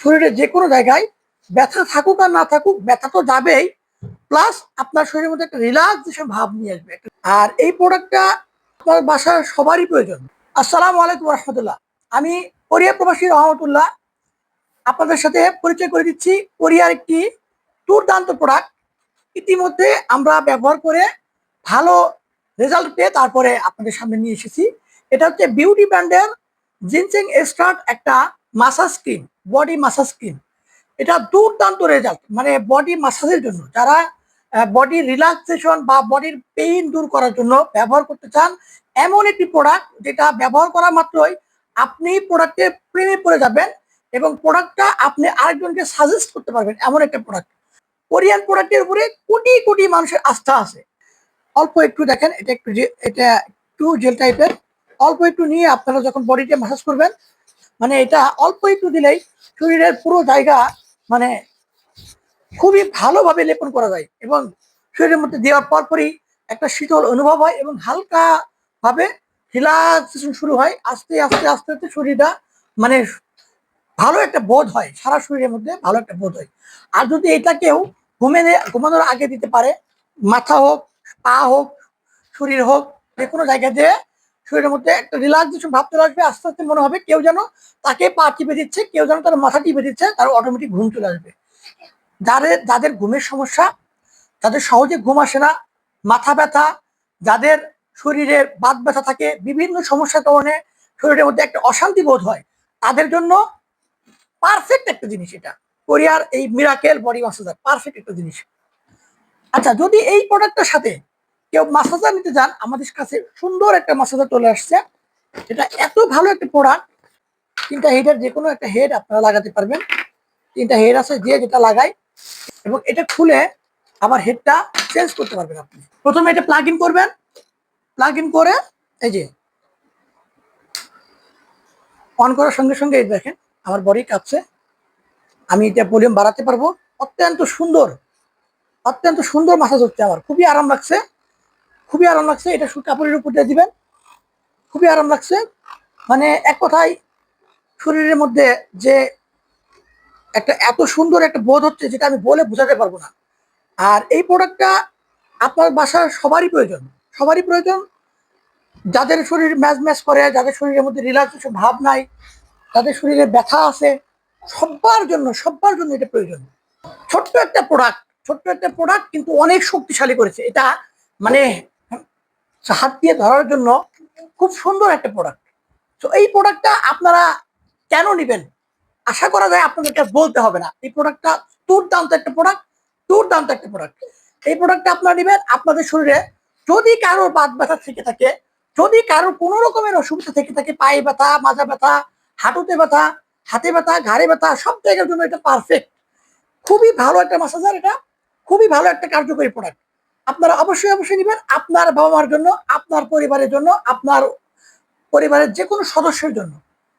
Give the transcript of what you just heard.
শরীরে যে কোনো জায়গায় ব্যথা থাকুক আর না থাকুক, ব্যথা তো যাবেই। প্লাস আপনার শরীরের মধ্যে একটা রিল্যাক্সেশন ভাব নিয়ে আসবে। আর এই প্রোডাক্টটা আপনার বাসার সবারই প্রয়োজন। আসসালামু আলাইকুম রহমতুল্লাহ। আমি কোরিয়া প্রবাসী রহমতুল্লাহ। আপনাদের সাথে পরিচয় করে দিচ্ছি। কোরিয়ার একটি দুর্দান্ত প্রোডাক্ট ইতিমধ্যে আমরা ব্যবহার করে ভালো রেজাল্ট পেয়ে তারপরে আপনাদের সামনে নিয়ে এসেছি। এটা হচ্ছে বিউটি ব্র্যান্ডের জিনসেং স্টার্ট একটা massage cream body massage cream এটা দুর্দান্ত রেজাল্ট মানে বডি মাসাজের জন্য। যারা বডি রিল্যাক্সেশন বা বডির পেইন দূর করার জন্য ব্যবহার করতে চান, এমন একটি প্রোডাক্ট যেটা ব্যবহার করা মাত্রই আপনি প্রোডাক্টের প্রেমে পড়ে যাবেন এবং প্রোডাক্টটা আপনি আরেকজনকে সাজেস্ট করতে পারবেন এমন একটা প্রোডাক্ট কোরিয়ান প্রোডাক্টের উপরে কোটি কোটি মানুষের আস্থা আছে। অল্প একটু দেখেন, এটা একটু এটা একটু জেল টাইপের অল্প একটু নিয়ে আপনারা যখন বডিতে ম্যাসাজ করবেন মানে এটা অল্প একটু দিলেই শরীরের পুরো জায়গা মানে খুবই ভালোভাবে লেপন করা যায় এবং শরীরের মধ্যে দেওয়ার পরপরই একটা শীতল অনুভব হয় এবং হালকা ভাবে রিল্যাক্সেশন শুরু হয়। আস্তে আস্তে আস্তে আস্তে শরীরটা মানে ভালো একটা বোধ হয়, সারা শরীরের মধ্যে ভালো একটা বোধ হয়। আর যদি এটা কেউ ঘুমে ঘুমানোর আগে দিতে পারে, মাথা হোক, পা হোক, শরীর হোক, যে কোনো জায়গা দিয়ে শরীরের মধ্যে একটা রিল্যাক্সেশন ভাব চলে আসবে আস্তে আস্তে মনে হবে কেউ যেন তাকে পা টিপে দিচ্ছে, কেউ যেন তার মাথা টিপে দিচ্ছে, তার অটোমেটিক ঘুম চলে আসবে। যাদের যাদের ঘুমের সমস্যা, যাদের সহজে ঘুম আসে না, মাথা ব্যথা, যাদের শরীরে বাত ব্যথা থাকে, বিভিন্ন সমস্যার কারণে শরীরের মধ্যে একটা অশান্তি বোধ হয়, তাদের জন্য পারফেক্ট একটা জিনিস এটা। কোরিয়ার এই মিরাকেল বডি মাসাজার পারফেক্ট একটা জিনিস। আচ্ছা যদি এই প্রোডাক্টটার সাথে কেউ মাসাজার নিতে যান, আমাদের কাছে সুন্দর একটা মাসাজার চলে আসছে। এটা এত ভালো একটা প্রোডাক্ট তিনটা হেডের যে কোনো একটা হেড আপনারা লাগাতে পারবেন। তিনটা হেড আছে, যে যেটা লাগায়, এবং এটা খুলে আবার হেডটা চেঞ্জ করতে পারবেন আপনি। প্রথমে এটা প্লাগ ইন করবেন। প্লাগ ইন করে, এই যে অন করার সঙ্গে সঙ্গে দেখেন, আমার বডি কাঁপছে। আমি এটা ভলিউম বাড়াতে পারব। অত্যন্ত সুন্দর অত্যন্ত সুন্দর মাসাজ হচ্ছে আমার। খুবই আরাম লাগছে। খুবই আরাম লাগছে। এটা কাপড়ের উপর দিয়ে দিবেন। খুবই আরাম লাগছে। মানে এক কথায় শরীরের মধ্যে যে একটা এত সুন্দর একটা বোধ হচ্ছে যেটা আমি বলে বোঝাতে পারব না। আর এই প্রোডাক্টটা আপনার বাসার সবারই প্রয়োজন। সবারই প্রয়োজন। যাদের শরীর ম্যাচ ম্যাচ করে, যাদের শরীরের মধ্যে রিল্যাক্সেশন ভাব নাই, তাদের শরীরে ব্যথা আছে সবার জন্য সবার জন্য এটা প্রয়োজন। ছোট্ট একটা প্রোডাক্ট ছোট্ট একটা প্রোডাক্ট কিন্তু অনেক শক্তিশালী করেছে। এটা মানে হাত দিয়ে ধরার জন্য খুব সুন্দর একটা প্রোডাক্ট তো এই প্রোডাক্টটা আপনারা কেন নেবেন? আশা করা যায় আপনাদেরকে বলতে হবে না। এই প্রোডাক্টটা দুর্দান্ত একটা প্রোডাক্ট দুর্দান্ত একটা প্রোডাক্ট এই প্রোডাক্টটা আপনারা নেবেন আপনাদের শরীরে যদি কারোর বাত ব্যথা থেকে থাকে, যদি কারোর কোনো রকমের অসুবিধা থেকে থাকে, পায়ে ব্যথা মাজা ব্যথা, হাঁটুতে ব্যথা, হাতে ব্যথা, ঘাড়ে ব্যথা, সব জায়গার জন্য এটা পারফেক্ট খুবই ভালো একটা মাসাজার এটা খুবই ভালো একটা কার্যকরী প্রোডাক্ট আপনারা অবশ্যই অবশ্যই নেবেন আপনার বাবা মার জন্য, আপনার পরিবারের জন্য, আপনার পরিবারের যে কোনো সদস্যের জন্য।